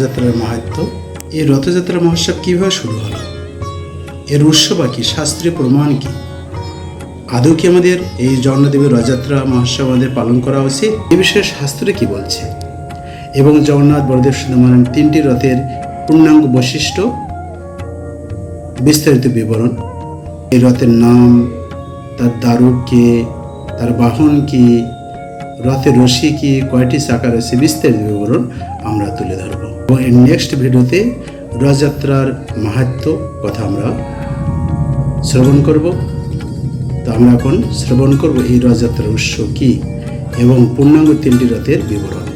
রথযাত্রার মাহাত্ম এই রথযাত্রা মহোৎসব কীভাবে শুরু হলো? এর উৎস বা কি? শাস্ত্রীয় প্রমাণ কি? আদৌ কি আমাদের এই জগন্নাথদেবের রথযাত্রা মহোৎসব আমাদের পালন করা উচিত? এ বিষয়ে শাস্ত্রে কি বলছে? এবং জগন্নাথ বলদেব সুন্দরমান তিনটি রথের পূর্ণাঙ্গ বৈশিষ্ট্য? বিস্তারিত বিবরণ। এই রথের নাম, তার দ্বারক কে, তার বাহন কি, রথের রশি কি, কয়টি চাকা রয়েছে, বিস্তারিত বিবরণ আমরা তুলে ধরব। এবং এর নেক্সট ভিডিওতে রথযাত্রার মাহাত্ম কথা আমরা শ্রবণ করব। তো আমরা এখন শ্রবণ করব এই রথযাত্রার উৎস কি এবং পূর্ণাঙ্গ তিনটি রথের বিবরণ।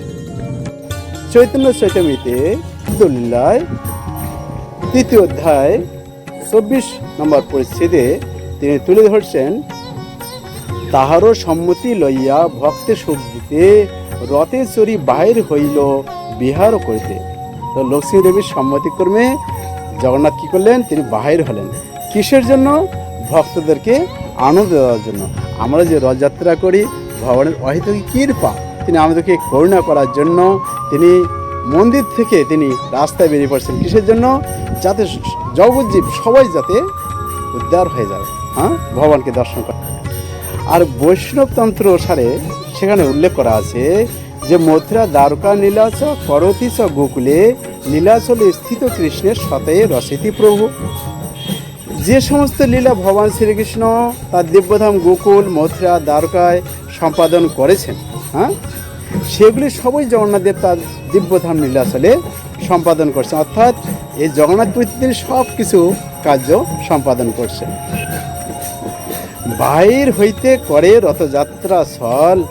চৈতন্য চৈতমিতে দুল্লায় তৃতীয় অধ্যায় চব্বিশ নম্বর পরিচ্ছেদে তিনি তুলে ধরছেন, তাহারও সম্মতি লইয়া ভক্তে সজ্জিতে রথে চড়ি বাহির হইল বিহারও করিতে। তো লক্ষ্মী দেবীর সম্মতিক্রমে জগন্নাথ কি করলেন? তিনি বাহির হলেন। কিসের জন্য? ভক্তদেরকে আনন্দ দেওয়ার জন্য। আমরা যে রথযাত্রা করি, ভগবানের অহিতকী কৃপা, তিনি আমাদেরকে করুণা করার জন্য, তিনি মন্দির থেকে তিনি রাস্তায় বেরিয়ে পড়ছেন। কিসের জন্য? যাতে জগজ্জীব সবাই যাতে উদ্ধার হয়ে যায়। হ্যাঁ? ভগবানকে দর্শন করে। আর বৈষ্ণবতন্ত্র সারে সেখানে উল্লেখ করা আছে যে মথুরা দ্বারকা নীলাচ করতি চ গোকুলে নীলাচলে স্থিত কৃষ্ণের সতে রসিতি প্রভু। যে সমস্ত লীলা ভগবান শ্রীকৃষ্ণ, তার দিব্যধাম গোকুল, মথুরা, দ্বারকায় সম্পাদন করেছেন হ্যাঁ? সেগুলি সবই জগন্নাথদেব তার দিব্যধাম নীলাচলে সম্পাদন করছেন। অর্থাৎ এই জগন্নাথ তিনি সব কিছু কার্য সম্পাদন করছেন। বাইর হইতে করে রথযাত্রা ছল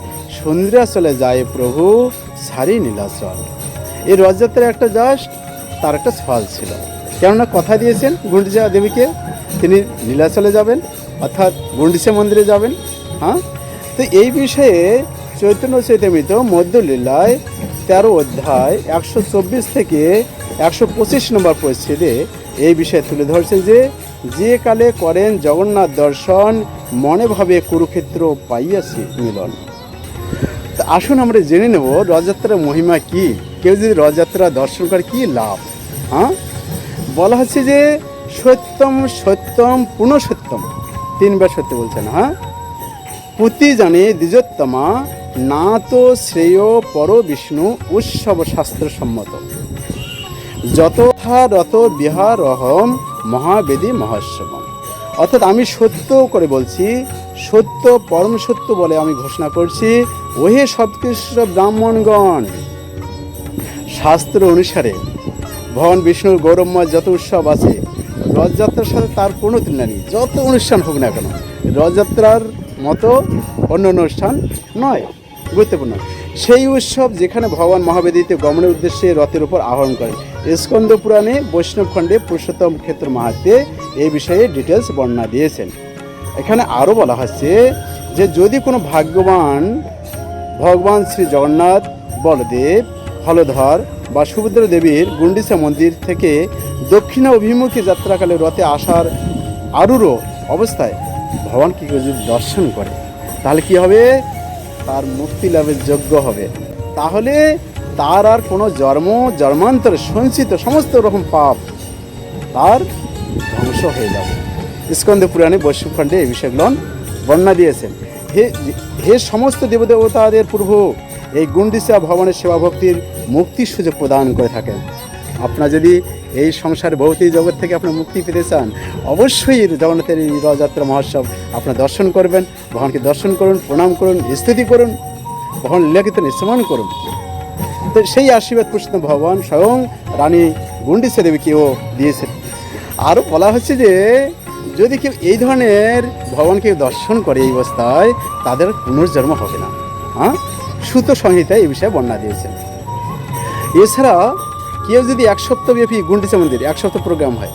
সন্ধ্যাচলে যায় প্রভু সারি নীলাচল। এই রথযাত্রার একটা জাস্ট, তার একটা ছল ছিল। কেননা কথা দিয়েছেন গুন্ডিচা দেবীকে, তিনি নীলাচলে যাবেন, অর্থাৎ গুন্ডিচা মন্দিরে যাবেন হ্যাঁ? তো এই বিষয়ে চৈতন্য চৈতমিত মধ্যলীলায় তেরো অধ্যায় একশো চব্বিশ থেকে একশো পঁচিশ নম্বর পরিচ্ছেদে এই বিষয়ে তুলে ধরছে যে যে কালে করেন জগন্নাথ দর্শন, মনে ভাবে কুরুক্ষেত্র পাইয়াছি মিলন। আসুন আমরা জেনে নেব রথযাত্রার মহিমা কি? কেউ যদি রথযাত্রা দর্শন করে, কি লাভ? হ্যাঁ? বলা হচ্ছে যে সত্যম সত্যম পুনঃসত্যম তিনবার সত্য বলছেন হ্যাঁ? পুতি জানে দ্বিজোত্তমা না তো শ্রেয় পর বিষ্ণু, উৎসব শাস্ত্র সম্মত। যতথা রত বিহার অহম মহাবেদী মহাশ্বম অর্থাৎ আমি সত্য করে বলছি সত্য, পরম সত্য বলে আমি ঘোষণা করছি। ওহে সৎকৃষ্ট ব্রাহ্মণগণ, শাস্ত্র অনুসারে ভগবান বিষ্ণুর গৌরবময় যত উৎসব আছে, রথযাত্রার সাথে তার কোনো তুলনা নেই। যত অনুষ্ঠান হোক না কেন, রথযাত্রার মতো অন্য অনুষ্ঠান নয়, গুরুত্বপূর্ণ। সেই উৎসব যেখানে ভগবান মহাবেদীতে গমনের উদ্দেশ্যে রথের উপর আহরণ করেন স্কন্দ পুরাণে বৈষ্ণব খণ্ডে পুরুষোত্তম ক্ষেত্র মাহাত্মে এই বিষয়ে ডিটেলস বর্ণনা দিয়েছেন। এখানে আরও বলা হচ্ছে যে যদি কোনো ভাগ্যবান ভগবান শ্রী জগন্নাথ, বলদেব, হলধর বা সুভদ্রা দেবীর গুন্ডিচা মন্দির থেকে দক্ষিণা অভিমুখী যাত্রাকালে রথে আসার আরুরও অবস্থায় ভগবানকে যদি দর্শন করে, তাহলে কি হবে? তার মুক্তি লাভের যোগ্য হবে। তাহলে তার আর কোনো জন্ম, জন্মান্তরে সঞ্চিত সমস্ত রকম পাপ তার ধ্বংস হয়ে যাবে। স্কন্দ পুরাণে বৈষ্ণবখণ্ডে এই বিষয়গুলো বর্ণনা দিয়েছেন। হে হে সমস্ত দেবদেবতাদের পূর্ব এই গুন্ডিসা ভবনের সেবা ভক্তির মুক্তির সুযোগ প্রদান করে থাকেন। আপনার যদি এই সংসার ভৌতিক জগৎ থেকে আপনার মুক্তি পেতে চান, অবশ্যই জগন্নাথের এই রথযাত্রা মহোৎসব আপনার দর্শন করবেন, ভগবানকে দর্শন করুন, প্রণাম করুন, স্তুতি করুন, ভগবান লীলাকীর্তন স্মরণ করুন। তো সেই আশীর্বাদ কৃষ্ণ ভগবান স্বয়ং রানী গুন্ডিসা দেবীকেও দিয়েছেন। আরও বলা হচ্ছে যে যদি কেউ এই ধরনের ভগবানকে দর্শন করে এই অবস্থায়, তাদের পুনর্জন্ম হবে না। হ্যাঁ? সুত সংহিতায় এই বিষয়ে বর্ণনা দিয়েছেন। এছাড়া কেউ যদি এক সপ্তাহব্যাপী গুন্ডিচা মন্দির, এক সপ্তাহ প্রোগ্রাম হয়,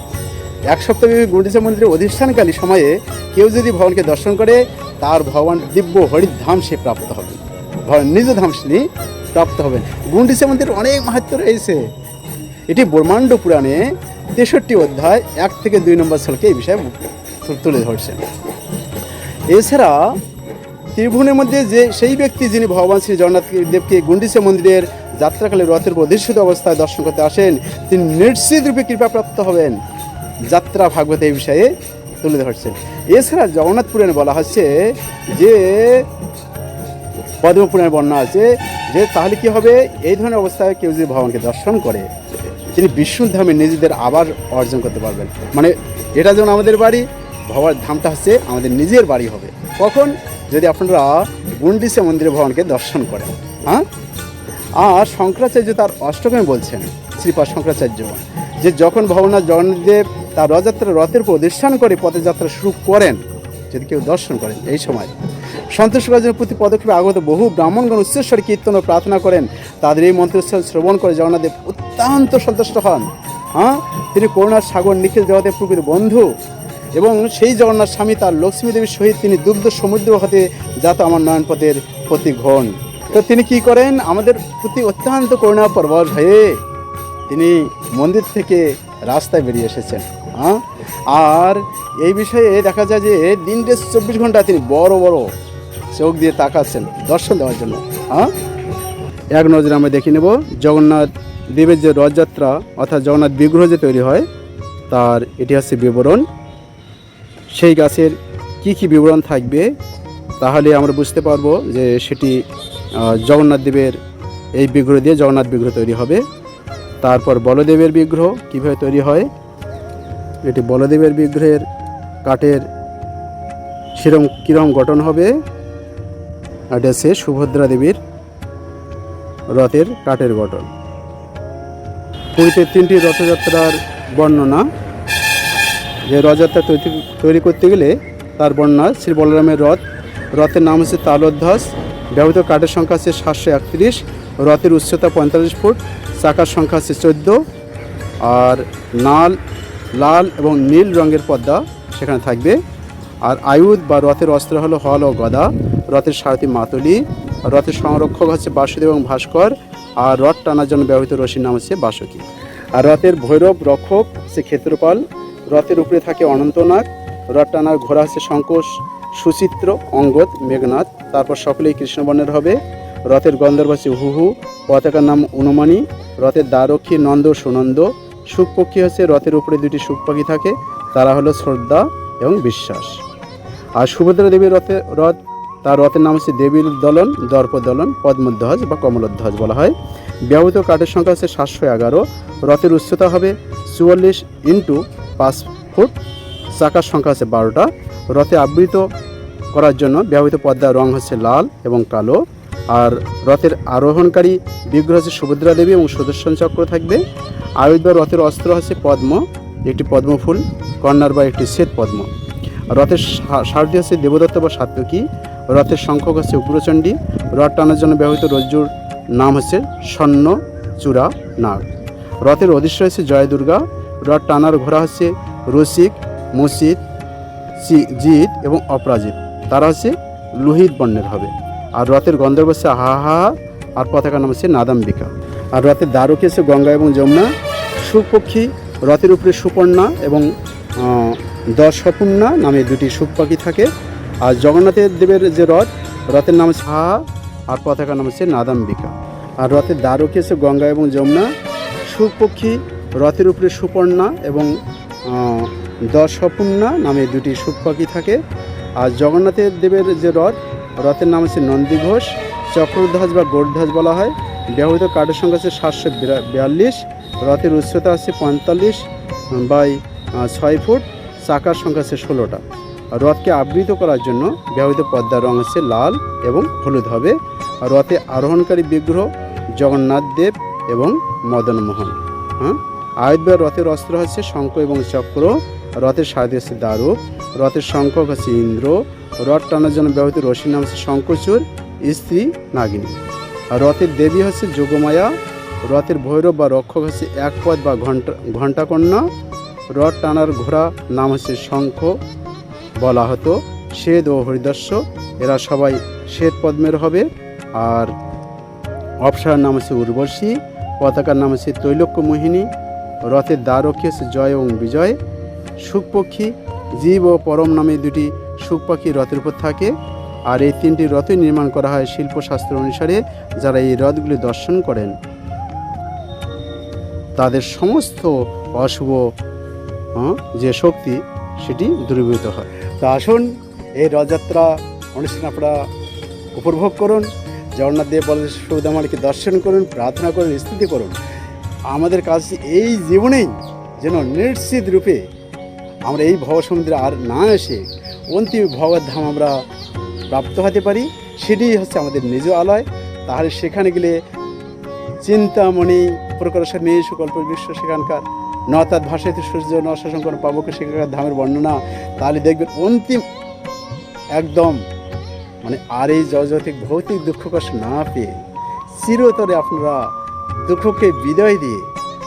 এক সপ্তাহব্যাপী গুন্ডিচা মন্দিরে অধিষ্ঠানকালী সময়ে কেউ যদি ভগবানকে দর্শন করে, তার ভগবান দিব্য হরিধাম সে প্রাপ্ত হবে। ভগবান নিজ ধাম তিনি প্রাপ্ত হবেন। গুন্ডিচা মন্দির অনেক মাহাত্ম রয়েছে। এটি ব্রহ্মাণ্ড পুরাণে তেষট্টি অধ্যায়, এক থেকে দুই নম্বর শ্লোকে এই বিষয়ে তুলে ধরছেন এছাড়া ত্রিভুবনের মধ্যে যে সেই ব্যক্তি যিনি ভগবান শ্রী জগন্নাথ দেবকে গুন্ডিসে মন্দিরের যাত্রাকালে রথের অধিষ্ঠিত অবস্থায় দর্শন করতে আসেন, তিনি নিশ্চিত রূপে কৃপাপ্রাপ্ত হবেন। যাত্রা ভাগবত এই বিষয়ে তুলে ধরছেন এছাড়া জগন্নাথ পুরাণে বলা হচ্ছে যে, পদ্মপুরাণের বর্ণনা আছে যে তাহলে কি হবে? এই ধরনের অবস্থায় কেউ যদি ভগবানকে দর্শন করে তিনি বিষ্ণু ধামে নিজেদের আবার অর্জন করতে পারবেন। মানে এটা যেমন আমাদের বাড়ি ভগবান ধামটা হচ্ছে আমাদের নিজের বাড়ি হবে। কখন? যদি আপনারা গুন্ডিসা মন্দিরে ভগবানকে দর্শন করেন। হ্যাঁ? আর শঙ্করাচার্য তার অষ্টমে বলছেন, শ্রীপাদ শঙ্করাচার্য, যে যখন ভগবান জগন্নাথদেব তার রথযাত্রা রথের উপর অধিষ্ঠান করে পথযাত্রা শুরু করেন যদি কেউ দর্শন করেন এই সময়। সন্তোষ রাজের প্রতি পদক্ষেপে আগত বহু ব্রাহ্মণগণ উচ্চস্বরে কীর্তন ও প্রার্থনা করেন। তাদের এই মন্ত্রোচ্চার শ্রবণ করে জগন্নাথদেব অত্যন্ত সন্তুষ্ট হন। হ্যাঁ? তিনি করুণার সাগর নিখিল জগতের প্রকৃত বন্ধু। এবং সেই জগন্নাথ স্বামী তার লক্ষ্মী দেবীর সহিত তিনি দুগ্ধ সমুদ্র হতে যাত আমার নয়নপথের প্রতি ঘন তো তিনি কি করেন? আমাদের প্রতি অত্যন্ত করুণা পরবশ হয়ে তিনি মন্দির থেকে রাস্তায় বেরিয়ে এসেছেন। হ্যাঁ? আর এই বিষয়ে দেখা যায় যে দিনটে চব্বিশ ঘণ্টা তিনি বড় বড় চোখ দিয়ে তাকাচ্ছেন দর্শন দেওয়ার জন্য। হ্যাঁ? এক নজরে আমরা দেখে নেব, জগন্নাথ দেবের যে রথযাত্রা অর্থাৎ জগন্নাথ বিগ্রহ যে তৈরি হয়, তার এটি হচ্ছে বিবরণ। সেই গাছের কি কি বিবরণ থাকবে, তাহলে আমরা বুঝতে পারব যে সেটি জগন্নাথ দেবের এই বিগ্রহ দিয়ে জগন্নাথ বিগ্রহ তৈরি হবে। তারপর বলদেবের বিগ্রহ কীভাবে তৈরি হয় এটি বলদেবের বিগ্রহের কাঠের সেরম কীরকম গঠন হবে? এটা হচ্ছে সুভদ্রা দেবীর রথের কাঠের গঠন। পুরীতে তিনটি রথযাত্রার বর্ণনা। যে রথযাত্রা তৈরি তৈরি করতে গেলে তার বর্ণনা শ্রী বলরামের রথ। রথের নাম হচ্ছে তালোধ্বস। ব্যবহৃত কাঠের সংখ্যা হচ্ছে সাতশো একত্রিশ। রথের উচ্চতা পঁয়তাল্লিশ ফুট। চাকার সংখ্যা হচ্ছে চোদ্দ। আর নাল লাল এবং নীল রঙের পর্দা সেখানে থাকবে। আর আয়ুধ বা রথের অস্ত্র হলো হল ও গদা। রথের সারথী মাতুলি। রথের সংরক্ষক হচ্ছে বাসুদেব এবং ভাস্কর। আর রথ টানার জন্য ব্যবহৃত রশির নাম হচ্ছে বাসকি। আর রথের ভৈরব রক্ষক হচ্ছে ক্ষেত্রপাল। রথের উপরে থাকে অনন্তনাগ। রথ টানার ঘোড়া হচ্ছে শঙ্কোষ সুচিত্র, অঙ্গদ মেঘনাথ তারপর সকলেই কৃষ্ণবর্ণের হবে। রথের গন্ধর্ব হচ্ছে হুহু। পতাকার নাম অনুমানী। রথের দ্বারক্ষী নন্দ সুনন্দ। সুখপক্ষী হচ্ছে রথের উপরে দুটি সুখ পাখি থাকে, তারা হলো শ্রদ্ধা এবং বিশ্বাস। আর সুভদ্রা দেবীর রথে রথ তার রথের নাম হচ্ছে দেবীর দলন দর্প দলন পদ্মধ্বজ বা কমলধ্বজ বলা হয়। ব্যবহৃত কাঠের সংখ্যা হচ্ছে সাতশো এগারো। রথের উচ্চতা হবে চুয়াল্লিশ ইন্টু পাঁচ ফুট, চাকার সংখ্যা আছে বারোটা। রথে আবৃত করার জন্য ব্যবহৃত পদ্মার রং হচ্ছে লাল এবং কালো। আর রথের আরোহণকারী বিগ্রহ হচ্ছে সুভদ্রা দেবী এবং সুদর্শন চক্র থাকবে। আয়ুধ রথের অস্ত্র হচ্ছে পদ্ম, একটি পদ্মফুল কর্নার বা একটি শ্বেত পদ্ম। রথের সা- সারথি হচ্ছে দেবদত্ত বা সাত্তকী। রথের সংখ্যক হচ্ছে উগ্রচণ্ডী। রথ টানার জন্য ব্যবহৃত রজ্জুর নাম হচ্ছে স্বর্ণ চূড়া নাগ। রথের অদৃশ্য হচ্ছে জয় দুর্গা। রথ টানার ঘোড়া হচ্ছে রসিক, মুসিদ, চি- জিত এবং অপরাজিত তারা হচ্ছে লোহিত বর্ণের হবে। আর রথের গন্ধর্ব হচ্ছে হা হা আর পতাকার নাম হচ্ছে নাদাম্বিকা। আর রথের দ্বারক হচ্ছে গঙ্গা এবং যমুনা সুপক্ষী রথের উপরে সুপর্ণা এবং আহ, দশপূর্ণা নামে দুটি সুখ পাখি থাকে। আর জগন্নাথের দেবের যে রথ রথের নাম হচ্ছে হা আর পতাকার নাম হচ্ছে নাদাম্বিকা। আর রথের দ্বারকে হচ্ছে গঙ্গা এবং যমুনা সুপক্ষী রথের উপরে সুপর্ণা এবং আহ, দশপূর্ণা নামে দুটি সুখ পাখি থাকে। আর জগন্নাথের দেবের যে রথ রথের নাম হচ্ছে নন্দী ঘোষ, চক্রধ্বজ বা গোর্ধ্বজ বলা হয়। ব্যবহৃত কাঠের সংখ্যা হচ্ছে সাতশো বিয়াল্লিশ, রথের উচ্চতা আছে পঁয়তাল্লিশ বাই ছয় ফুট, চাকার সংখ্যা আছে ষোলোটা। রথকে আবৃত করার জন্য ব্যবহৃত পদ্মার রং হচ্ছে লাল এবং হলুদ হবে। রথে আরোহণকারী বিগ্রহ জগন্নাথ দেব এবং মদন মোহন হ্যাঁ? আয়ুধ রথের অস্ত্র হচ্ছে শঙ্খ এবং চক্র, রথের হচ্ছে দারুক রথের শঙ্খক হচ্ছে ইন্দ্র রথ টানার জন্য ব্যবহৃত রশির নাম হচ্ছে শঙ্কচূড় স্ত্রী নাগিনী। আর রথের দেবী হচ্ছে যোগমায়া। রথের ভৈরব বা রক্ষক হচ্ছে এক পদ বা ঘণ্টা, ঘণ্টাকন্যা। রথ টানার ঘোড়া নাম হচ্ছে শঙ্খ বলা হতো। শ্বেদ ও হরিদস্য, এরা সবাই শ্বেত পদ্মের হবে। আর অপসার নাম হচ্ছে উর্বশী, পতাকার নাম হচ্ছে তৈলক্য মোহিনী। রথের দ্বারক্ষী হচ্ছে জয় এবং বিজয়। সুখপক্ষী, জীব ও পরম নামে দুটি সুখ পাখি রথের উপর থাকে। আর এই তিনটি রথই নির্মাণ করা হয় শিল্পশাস্ত্র অনুসারে, যারা এই রথগুলি দর্শন করেন। তাদের সমস্ত অশুভ যে শক্তি, সেটি দূরীভূত হয়। তা আসুন এই রথযাত্রা অনুষ্ঠান আপনারা উপভোগ করুন। জগন্নাথ দেব সৌদামালিকে দর্শন করুন, প্রার্থনা করুন, স্তুতি করুন। আমাদের কাছে এই জীবনেই যেন নিশ্চিত রূপে আমরা এই ভব সমুদ্রে আর না এসে অন্তিম ভগবত আমরা প্রাপ্ত হতে পারি। সেটি হচ্ছে আমাদের নিজ আলয়। তাহলে সেখানে গেলে চিন্তামণি নেই সুকল্প বিশ্ব সেখানকার নতাৎ ভাষাতে সূর্য নশঙ্কর পাবকে সেখানকার ধামের বর্ণনা। তাহলে দেখবেন অন্তিম একদম মানে আর এই জগতিক ভৌতিক দুঃখ কষ্ট না পেয়ে চিরতরে আপনারা দুঃখকে বিদায় দিয়ে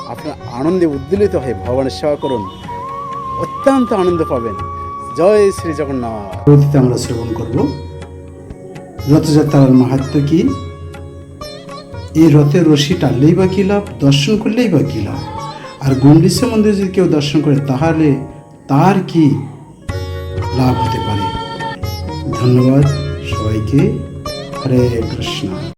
আপনারা আনন্দে উদ্দোলিত হয়ে ভগবানের সেবা করুন। অত্যন্ত আনন্দ পাবেন। জয় শ্রী জগন্নাথ। আমরা শ্রবণ করব। রথযাত্রার মাহাত্ম কি? এই রথের রশি টানলেই বা কী লাভ? দর্শন করলেই বা কী লাভ? আর গুন্ডিসা মন্দির যদি কেউ দর্শন করে, তাহলে তার কি লাভ হতে পারে? ধন্যবাদ সবাইকে। হরে কৃষ্ণ।